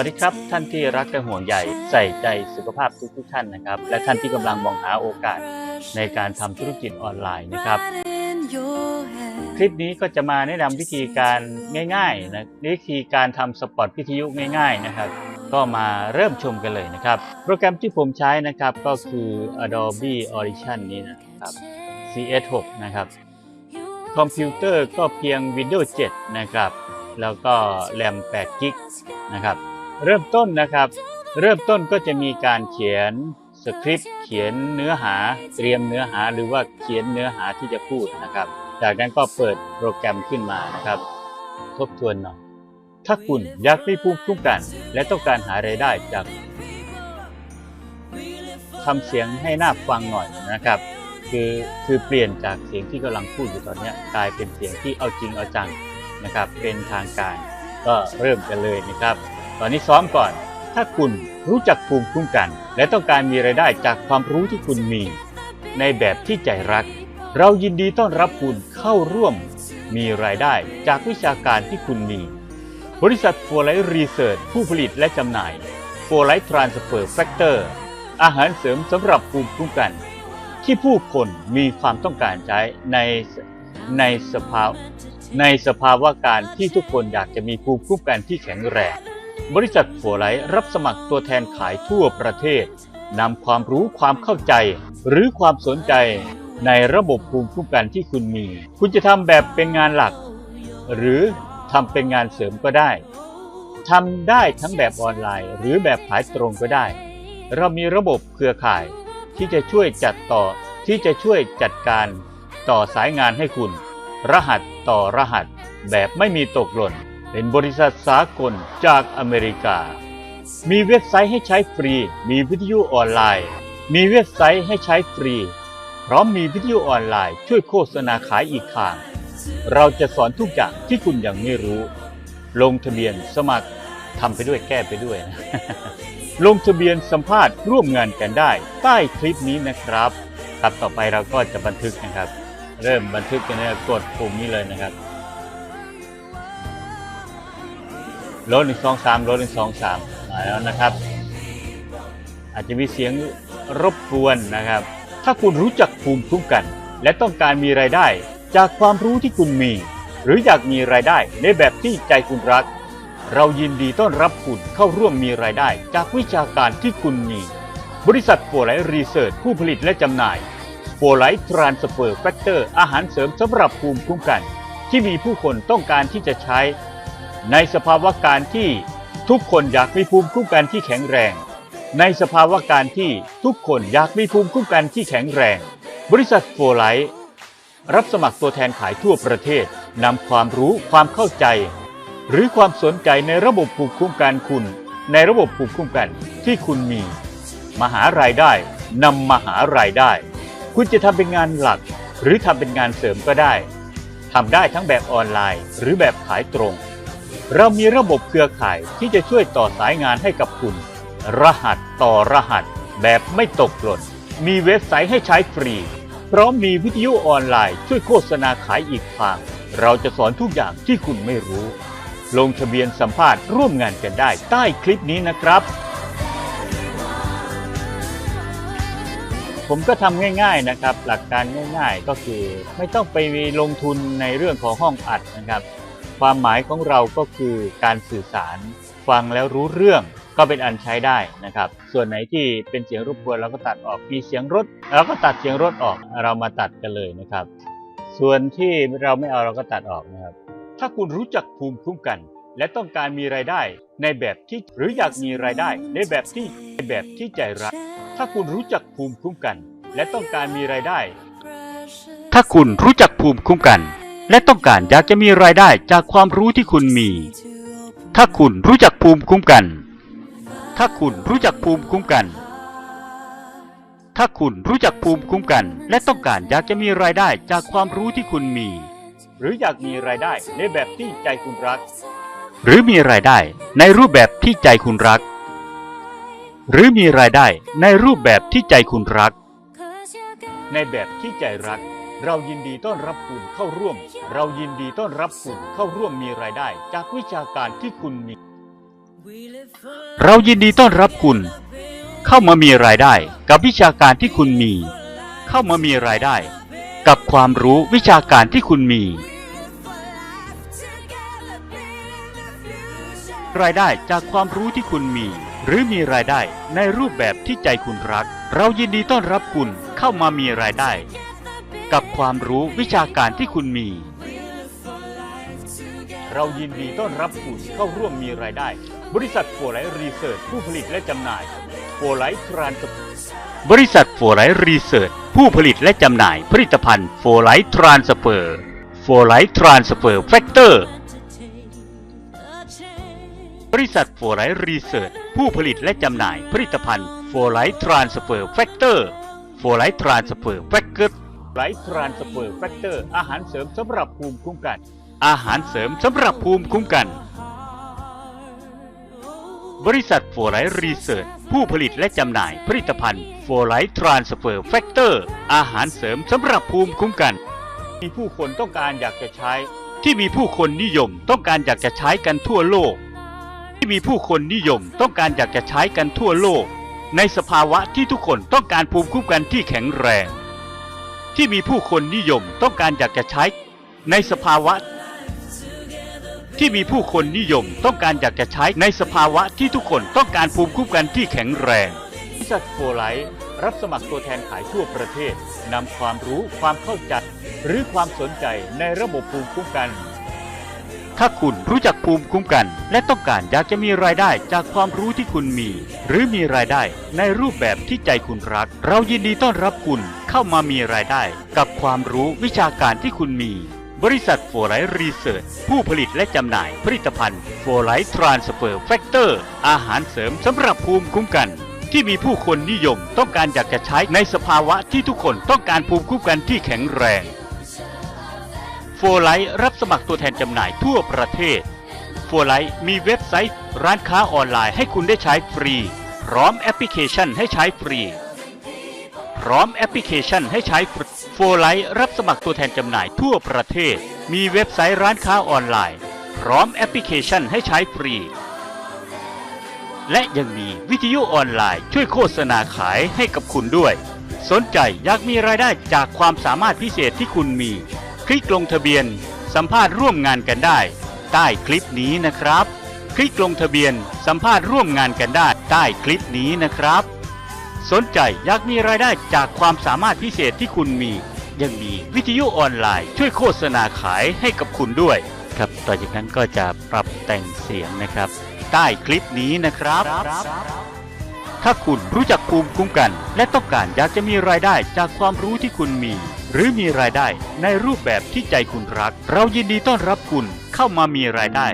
วัสดีครับ ท่านที่รักและห่วงใยใส่ใจสุขภาพทุกทุกท่านนะครับ และท่านที่กำลังมองหาโอกาสในการทำธุรกิจออนไลน์นะครับ คลิปนี้ก็จะมาแนะนำวิธีการง่ายๆนะวิธีการทำสปอตวิทยุง่าย ๆนะครับ ก็มาเริ่มชมกันเลยนะครับ โปรแกรมที่ผมใช้นะครับก็คือ Adobe Audition นี้นะครับ CS6 นะครับ คอมพิวเตอร์ก็เพียง Windows 7 นะครับ แล้วก็แรม8กิกนะครับ เริ่มต้นนะครับ เริ่มต้นก็จะมีการเขียนสคริปต์เขียนเนื้อหาเตรียมเนื้อหาหรือว่าเขียนเนื้อหาที่จะพูดนะครับ จากนั้นก็เปิดโปรแกรมขึ้นมานะครับ ทบทวนหน่อยถ้าคุณอยากมีภูมิคุ้มกัน และต้องการหารายได้จากทำเสียงให้น่าฟังหน่อยนะครับคือคือเปลี่ยนจากเสียงที่กำลังพูดอยู่ตอนนี้กลายเป็นเสียงที่เอาจริงเอาจังนะครับ เป็นทางการก็เริ่มกันเลยนะครับ ตอนนี้ซ้อมก่อน ถ้าคุณรู้จักภูมิคุ้มกัน และต้องการมีรายได้จากความรู้ที่คุณมี ในแบบที่ใจรัก เรายินดีต้อนรับคุณเข้าร่วม มีรายได้จากวิชาการที่คุณมี บริษัท f o r l i g h t Research ผู้ผลิตและจำหน่าย f o r l i g h t Transfer Factor อาหารเสริมสำหรับภูมิคุ้มกัน ที่ผู้คนมีความต้องการใช้ในในสภาวในสภาวะการที่ทุกคนอยากจะมีภูมิคุ้มกันที่แข็งแรง บริษัทโฟไหลรับสมัครตัวแทนขายทั่วประเทศนำความรู้ความเข้าใจ หรือความสนใจในระบบภูมิคุ้มกันที่คุณมี คุณจะทำแบบเป็นงานหลัก หรือทำเป็นงานเสริมก็ได้ทำได้ทั้งแบบออนไลน์ หรือแบบขายตรงก็ได้ เรามีระบบเครือข่ายที่จะช่วยจัดต่อที่จะช่วยจัดการต่อสายงานให้คุณ รหัสต่อรหัสแบบไม่มีตกหล่น เป็นบริษัทสากลจากอเมริกา มีเว็บไซต์ให้ใช้ฟรี มีวิทยุออนไลน์ มีเว็บไซต์ให้ใช้ฟรี พร้อมมีวิทยุออนไลน์ช่วยโฆษณาขายอีกทาง เราจะสอนทุกอย่างที่คุณยังไม่รู้ ลงทะเบียนสมัครทำไปด้วยแก้ไปด้วยนะลงทะเบียนสัมภาษณ์ร่วมงานกันได้ ใต้คลิปนี้นะครับครับต่อไปเราก็จะบันทึกนะครับ เริ่มบันทึกกันนะกดปุ่มนี้เลยนะครับ โหลดหนึ่งสองสามโหลดหนึ่งสองสามมาแล้วนะครับ อาจจะมีเสียงรบกวนนะครับ ถ้าคุณรู้จักภูมิคุ้มกัน และต้องการมีรายได้จากความรู้ที่คุณมี หรืออยากมีรายได้ในแบบที่ใจคุณรัก เรายินดีต้อนรับคุณเข้าร่วมมีรายได้ จากวิชาการที่คุณมี บริษัทโฟไลท์รีเสิร์ชผู้ผลิตและจำหน่ายโฟไลท์ทรานสเฟอร์แฟกเตอร์อาหารเสริมสำหรับภูมิคุ้มกัน ที่มีผู้คนต้องการที่จะใช้ ในสภาวะการที่ทุกคนอยากมีภูมิคุ้มกันที่แข็งแรง ในสภาวะการที่ทุกคนอยากมีภูมิคุ้มกันที่แข็งแรง บริษัทโฟไลท์รับสมัครตัวแทนขายทั่วประเทศนำความรู้ความเข้าใจ หรือความสนใจในระบบภูมิคุ้มกันคุณ ในระบบภูมิคุ้มกันที่คุณมีมาหารายได้นำมาหารายได้ คุณจะทำเป็นงานหลัก หรือทำเป็นงานเสริมก็ได้ทำได้ทั้งแบบออนไลน์ หรือแบบขายตรง เรามีระบบเครือข่ายที่จะช่วยต่อสายงานให้กับคุณ รหัสต่อรหัส แบบไม่ตกหล่น มีเว็บไซต์ให้ใช้ฟรี พร้อมมีวิทยุออนไลน์ช่วยโฆษณาขายอีกทาง เราจะสอนทุกอย่างที่คุณไม่รู้ ลงทะเบียนสัมภาษณ์ร่วมงานกันได้ใต้คลิปนี้นะครับ ผมก็ทำง่าย ๆนะครับ หลักการง่าย ๆ ก็คือไม่ต้องไปลงทุนในเรื่องของห้องอัดนะครับ ความหมายของเราก็คือการสื่อสารฟังแล้วรู้เรื่องก็เป็นอันใช้ได้นะครับ ส่วนไหนที่เป็นเสียงรบกวนเราก็ตัดออกมีเสียงรถเราก็ตัดเสียงรถออกเรามาตัดกันเลยนะครับ ส่วนที่เราไม่เอาเราก็ตัดออกนะครับ ถ้าคุณรู้จักภูมิคุ้มกัน และต้องการมีรายได้ในแบบที่หรืออยากมีรายได้ ในแบบที่ในแบบที่ใจรัก ถ้าคุณรู้จักภูมิคุ้มกัน และต้องการมีรายได้ ถ้าคุณรู้จักภูมิคุ้มกัน และต้องการอยากจะมีรายได้จากความรู้ที่คุณมี ถ้าคุณรู้จักภูมิคุ้มกัน ถ้าคุณรู้จักภูมิคุ้มกัน ถ้าคุณรู้จักภูมิคุ้มกัน และต้องการอยากจะมีรายได้จากความรู้ที่คุณมี หรืออยากมีรายได้ในแบบที่ใจคุณรัก หรือมีรายได้ในรูปแบบที่ใจคุณรัก หรือมีรายได้ในรูปแบบที่ใจคุณรัก ในแบบที่ใจรัก เรายินดีต้อนรับคุณเข้าร่วม เรายินดีต้อนรับคุณเข้าร่วมมีรายได้ จากวิชาการที่คุณมี เรายินดีต้อนรับคุณ เข้ามามีรายได้ กับวิชาการที่คุณมี เข้ามามีรายได้ กับความรู้วิชาการที่คุณมี รายได้จากความรู้ที่คุณมี หรือมีรายได้ในรูปแบบที่ใจคุณรัก เรายินดีต้อนรับคุณเข้ามามีรายได้ กับความรู้วิชาการที่คุณมี เรายินดีต้อนรับคุณเข้าร่วมมีรายได้ บริษัทโฟไลท์รีเสิร์ชผู้ผลิตและจำหน่ายโฟไลท์ทรานสบริษัทโฟไลท์รีเสิร์ชผู้ผลิตและจำหน่ายผลิตภัณฑ์โฟไลท์ทรานสเปอร์โฟไลท์ทรานสเปอร์แฟกเตอร์บริษัทโฟไลท์รีเสิร์ชผู้ผลิตและจำหน่ายผลิตภัณฑ์โฟไลท์ทรานสเปอร์แฟกเตอร์โฟไลท์ทรานสเปอร์แฟกเกอร์ ไลท์ทรานสเปอร์แฟกเตอร์ อาหารเสริมสำหรับภูมิคุ้มกัน อาหารเสริมสำหรับภูมิคุ้มกัน บริษัทโฟไลท์รีเสิร์ชผู้ผลิตและจำหน่ายผลิตภัณฑ์โฟไลท์ทรานสเปอร์แฟกเตอร์ อาหารเสริมสำหรับภูมิคุ้มกัน มีผู้คนต้องการอยากจะใช้ ที่มีผู้คนนิยมต้องการอยากจะใช้กันทั่วโลก ที่มีผู้คนนิยมต้องการอยากจะใช้กันทั่วโลก ในสภาวะที่ทุกคนต้องการภูมิคุ้มกันที่แข็งแรง ที่มีผู้คนนิยมต้องการอยากจะใช้ในสภาวะ ที่มีผู้คนนิยมต้องการอยากจะใช้ในสภาวะที่ทุกคนต้องการภูมิคุ้มกันที่แข็งแรงบริษัทโฟไลท์รับสมัครตัวแทนขายทั่วประเทศนำความรู้ความเข้าใจหรือความสนใจในระบบภูมิคุ้มกัน ถ้าคุณรู้จักภูมิคุ้มกัน และต้องการอยากจะมีรายได้จากความรู้ที่คุณมี หรือมีรายได้ในรูปแบบที่ใจคุณรัก เรายินดีต้อนรับคุณเข้ามามีรายได้ กับความรู้วิชาการที่คุณมี บริษัทโฟไลท์รีเสิร์ชผู้ผลิตและจำหน่ายผลิตภัณฑ์โฟไลท์ทรานสเปอร์แฟกเตอร์อาหารเสริมสำหรับภูมิคุ้มกันที่มีผู้คนนิยมต้องการอยากจะใช้ในสภาวะที่ทุกคนต้องการภูมิคุ้มกันที่แข็งแรง โฟไลท์รับสมัครตัวแทนจำหน่ายทั่วประเทศโฟไลท์มีเว็บไซต์ ร้านค้าออนไลน์ให้คุณได้ใช้ฟรี พร้อมแอปพลิเคชันให้ใช้ฟรี พร้อมแอปพลิเคชันให้ใช้ฟรีโฟไลท์รับสมัครตัวแทนจำหน่ายทั่วประเทศ มีเว็บไซต์ร้านค้าออนไลน์ พร้อมแอปพลิเคชันให้ใช้ฟรี และยังมีวิทยุออนไลน์ช่วยโฆษณาขายให้กับคุณด้วย สนใจอยากมีรายได้จากความสามารถพิเศษที่คุณมี คลิกลงทะเบียนสัมภาษณ์ร่วมงานกันได้ ใต้คลิปนี้นะครับ คลิกลงทะเบียนสัมภาษณ์ร่วมงานกันได้ใต้คลิปนี้นะครับ สนใจอยากมีรายได้จากความสามารถพิเศษที่คุณมี ยังมีวิทยุออนไลน์ ช่วยโฆษณาขายให้กับคุณด้วย ครับต่อจากนั้นก็จะปรับแต่งเสียงนะครับ ใต้คลิปนี้นะครับ ถ้าคุณรู้จักภูมิคุ้มกัน และต้องการอยากจะมีรายได้จากความรู้ที่คุณมี หรือมีรายได้ในรูปแบบที่ใจคุณรัก เรายินดีต้อนรับคุณเข้ามามีรายได้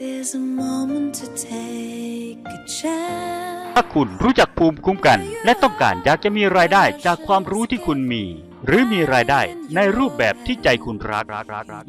There's a moment to take a chance. ถ้าคุณรู้จักภูมิคุ้มกัน และต้องการอยากจะมีรายได้จากความรู้ที่คุณมี หรือมีรายได้ในรูปแบบที่ใจคุณรัก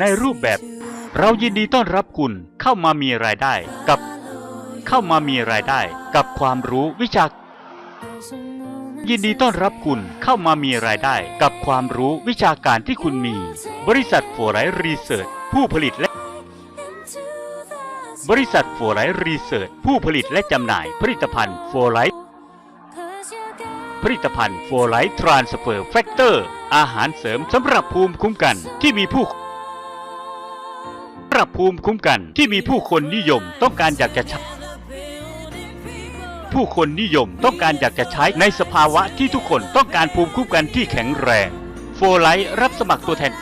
ในรูปแบบ เรายินดีต้อนรับคุณเข้ามามีรายได้กับเข้ามามีรายได้กับความรู้วิชา ยินดีต้อนรับคุณเข้ามามีรายได้กับความรู้วิชาการที่คุณมี บริษัทโฟไลท์รีเสิร์ชผู้ผลิตและบริษัทโฟไลท์รีเสิร์ชผู้ผลิตและจำหน่ายผลิตภัณฑ์โฟไลท์ ผลิตภัณฑ์โฟไลท์ทรานสเฟอร์แฟกเตอร์อาหารเสริมสำหรับภูมิคุ้มกันที่มีผู้สำหรับภูมิคุ้มกันที่มีผู้คนนิยมต้องการอยากจะใช้ผู้คนนิยมต้องการอยากจะใช้ในสภาวะที่ทุกคนต้องการภูมิคุ้มกันที่แข็งแรง โฟไลท์รับสมัครตัวแทน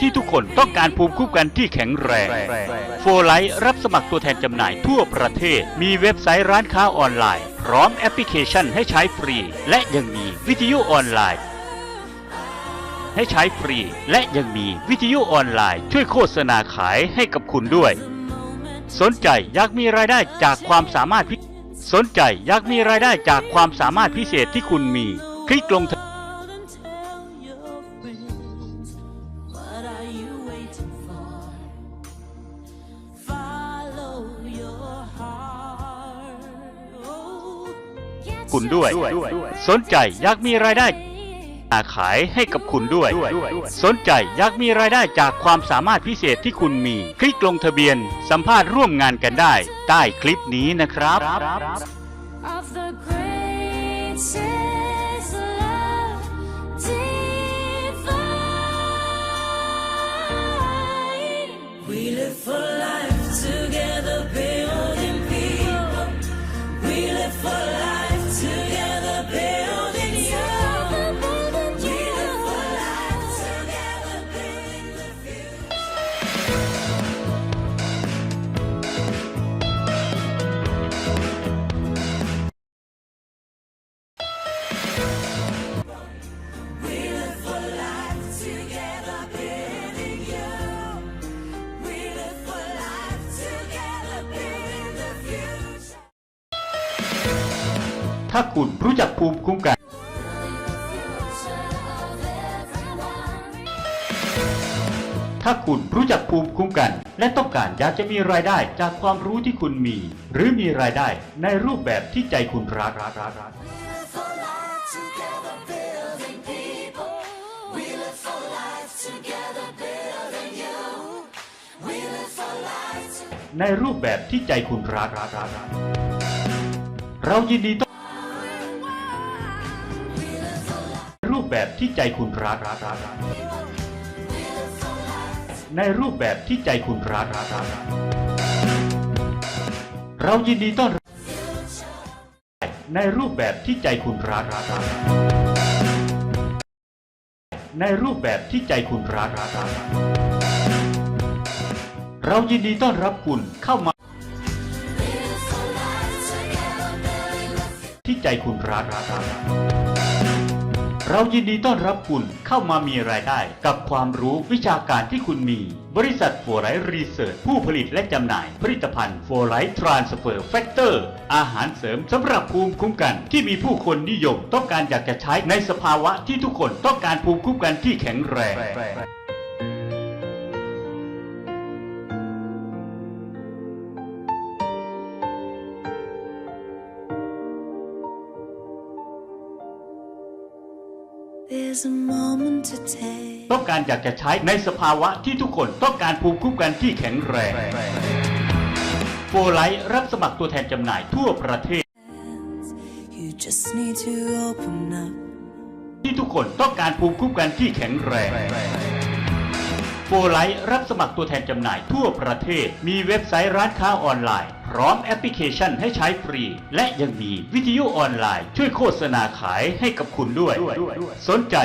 ที่ทุกคนต้องการภูมิคุ้มกันที่แข็งแรงโฟไลท์รับสมัครตัวแทนจำหน่ายทั่วประเทศ มีเว็บไซต์ร้านค้าออนไลน์ พร้อมแอปพลิเคชันให้ใช้ฟรี และยังมีวิทยุออนไลน์ ให้ใช้ฟรี และยังมีวิทยุออนไลน์ ช่วยโฆษณาขายให้กับคุณด้วย สนใจอยากมีรายได้จากความสามารถพิสนใจอยากมีรายได้จากความสามารถพิเศษที่คุณมี คลิกลง คุณด้วย สนใจอยากมีรายได้ขายให้กับคุณด้วย สนใจอยากมีรายได้จากความสามารถพิเศษที่คุณมี คลิกลงทะเบียนสัมภาษณ์ร่วมงานกันได้ ใต้คลิปนี้นะครับ of the greatest love divine. We live for ถ้าคุณรู้จักภูมิคุ้มกัน ถ้าคุณรู้จักภูมิคุ้มกัน และต้องการอยากจะมีรายได้จากความรู้ที่คุณมี หรือมีรายได้ในรูปแบบที่ใจคุณรักรักรักในรูปแบบที่ใจคุณรักเรายินดีต้อน แบบที่ใจคุณรักในรูปแบบที่ใจคุณรักเรายินดีต้อนรับในรูปแบบที่ใจคุณรักในรูปแบบที่ใจคุณรักเรายินดีต้อนรับคุณเข้ามา ที่ใจคุณรัก เรายินดีต้อนรับคุณเข้ามามีรายได้กับความรู้วิชาการที่คุณมี บริษัทโฟไลท์รีเสิร์ชผู้ผลิตและจำหน่าย ผลิตภัณฑ์โฟไลท์ทรานสเฟอร์แฟกเตอร์อาหารเสริมสำหรับภูมิคุ้มกัน ที่มีผู้คนนิยมต้องการอยากจะใช้ในสภาวะที่ทุกคนต้องการภูมิคุ้มกันที่แข็งแรง ต้องการอยากจะใช้ในสภาวะที่ทุกคนต้องการภูมิคุ้มกันที่แข็งแรงโฟไลท์รับสมัครตัวแทนจำหน่ายทั่วประเทศ You just need to open up. ที่ทุกคนต้องการภูมิคุ้มกันที่แข็งแรง โฟไลท์รับสมัครตัวแทนจำหน่ายทั่วประเทศ มีเว็บไซต์ร้านค้าออนไลน์ พร้อมแอปพลิเคชันให้ใช้ฟรี และยังมีวิทยุออนไลน์ ช่วยโฆษณาขายให้กับคุณด้วย สนใจ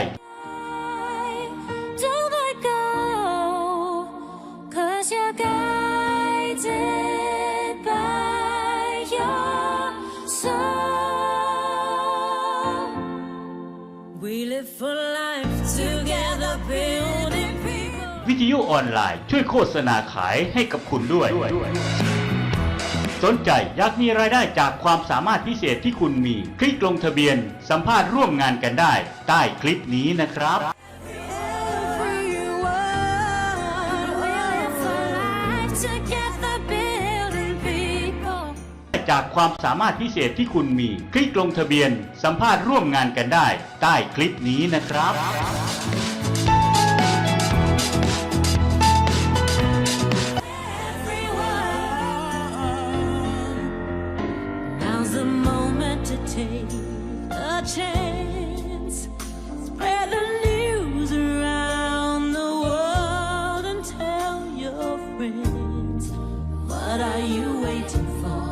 ทยุออนไลน์ช่วยโฆษณาขายให้กับคุณด้วย สนใจอยากมีรายได้จากความสามารถพิเศษที่คุณมี คลิกลงทะเบียน สัมภาษณ์ร่วมงานกันได้ ใต้คลิปนี้นะครับจากความสามารถพิเศษที่คุณมี คลิกลงทะเบียน สัมภาษณ์ร่วมงานกันได้ ใต้คลิปนี้นะครับ a moment to take a chance. Spread the news around the world and tell your friends. What are you waiting for?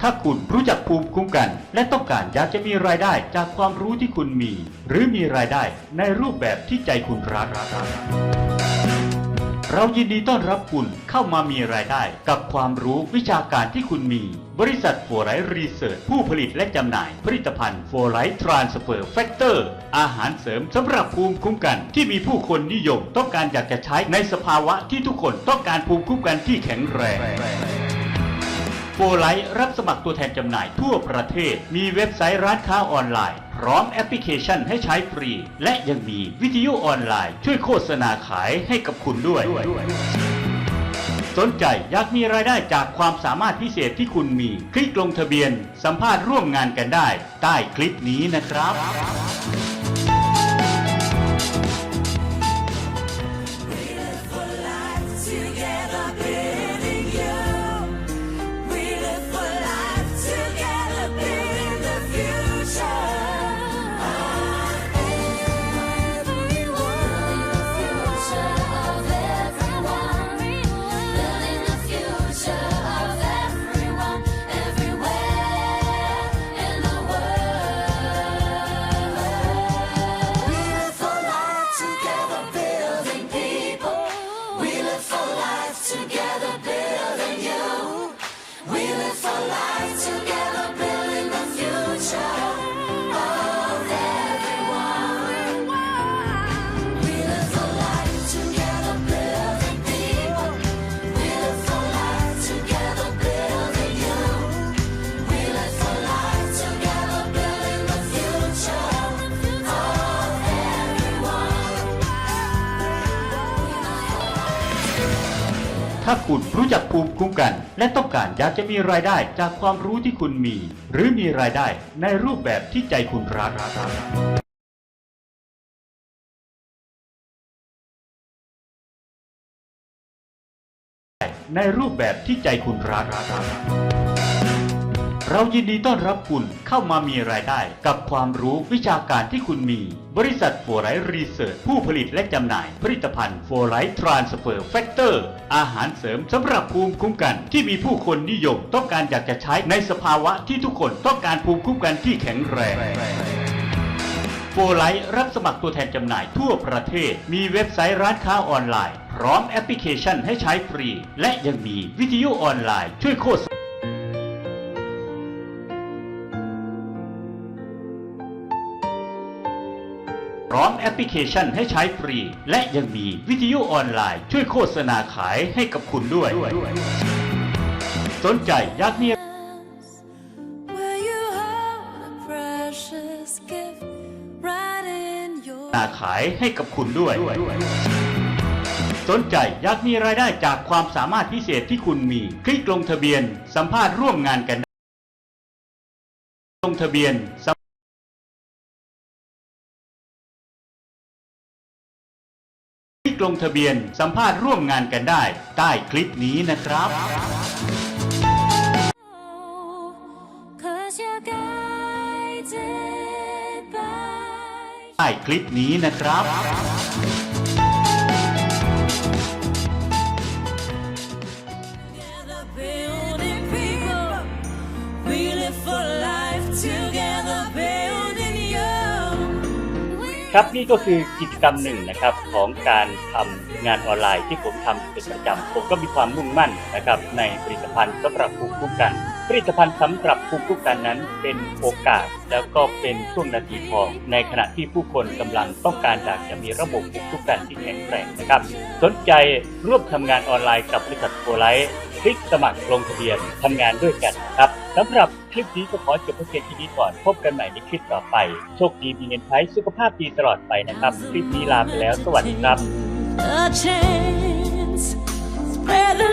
ถ้าคุณรู้จักภูมิคุ้มกัน และต้องการอยากจะมีรายได้จากความรู้ที่คุณมี หรือมีรายได้ในรูปแบบที่ใจคุณรัก เรายินดีต้อนรับคุณเข้ามามีรายได้ กับความรู้วิชาการที่คุณมี บริษัทโฟไลท์รีเสิร์ชผู้ผลิตและจำหน่ายผลิตภัณฑ์โฟไลท์ทรานสเฟอร์แฟกเตอร์อาหารเสริมสำหรับภูมิคุ้มกันที่มีผู้คนนิยม ต้องการอยากจะใช้ในสภาวะที่ทุกคนต้องการภูมิคุ้มกันที่แข็งแรง โฟไลท์รับสมัครตัวแทนจำหน่ายทั่วประเทศ มีเว็บไซต์ร้านค้าออนไลน์ พร้อมแอปพลิเคชันให้ใช้ฟรี และยังมีวิทยุออนไลน์ ช่วยโฆษณาขายให้กับคุณด้วยสสนใจอยากมีรายได้จากความสามารถพิเศษที่คุณมี คลิกลงทะเบียน สัมภาษณ์ร่วมงานกันได้ ใต้คลิปนี้นะครับ Together ถ้าคุณรู้จักภูมิคุ้มกัน และต้องการอยากจะมีรายได้จากความรู้ที่คุณมี หรือมีรายได้ในรูปแบบที่ใจคุณรักในรูปแบบที่ใจคุณรัก เรายินดีต้อนรับคุณเข้ามามีรายได้ กับความรู้วิชาการที่คุณมี บริษัทฟัวไรรีเสิร์ชผู้ผลิตและจำหน่ายผลิตภัณฑ์ฟัวไรทรานสเฟอร์แฟกเตอร์อาหารเสริมสำหรับภูมิคุ้มกัน ที่มีผู้คนนิยมต้องการอยากจะใช้ในสภาวะที่ทุกคนต้องการภูมิคุ้มกันที่แข็งแรงโฟไลท์รับสมัครตัวแทนจำหน่ายทั่วประเทศ มีเว็บไซต์ร้านค้าออนไลน์ พร้อมแอปพลิเคชันให้ใช้ฟรี และยังมีวิทยุออนไลน์ช่วยโฆษณา ร้อมแอปพลิเคชันให้ใช้ฟรี และยังมีวิทยุออนไลน์ ช่วยโฆษณาขายให้กับคุณด้วย สนใจอยากมี Where you hold a precious gift right in your นาขายให้กับคุณด้วย สนใจอยากมีรายได้จากความสามารถพิเศษที่คุณมี คลิกลงทะเบียน สัมภาษณ์ร่วมงานกัน ลงทะเบียน ทะเบียน สัมภาษณ์ร่วมงานกันได้ ใต้คลิปนี้นะครับใต้คลิปนี้นะครับ ครับนี่ก็คือกิจกรรมหนึ่งนะครับของการทำงานออนไลน์ที่ผมทำเป็นประจำผมก็มีความมุ่งมั่นนะครับในผลิตภัณฑ์สำหรับภูมิคุ้มกัน ผลิตภัณฑ์สำหรับภูมิคุ้มกันนั้น เป็นโอกาสแล้วก็เป็นช่วงนาทีทอง ในขณะที่ผู้คนกำลังต้องการอยากจะมีระบบภูมิคุ้มกันที่แข็งแกร่งนะครับ สนใจร่วมทำงานออนไลน์กับบริษัทโคไลท์ ลิกสมัครลงทะเบียนทำงานด้วยกันนะครับสำหรับคลิปนี้ก็ขอจบเพียงแค่นี้ก่อน พบกันใหม่ในคลิปต่อไป โชคดีมีเงินใช้สุขภาพดีตลอดไปนะครับ คลิปนี้ลาไปแล้ว สวัสดีครับ A chance, spread the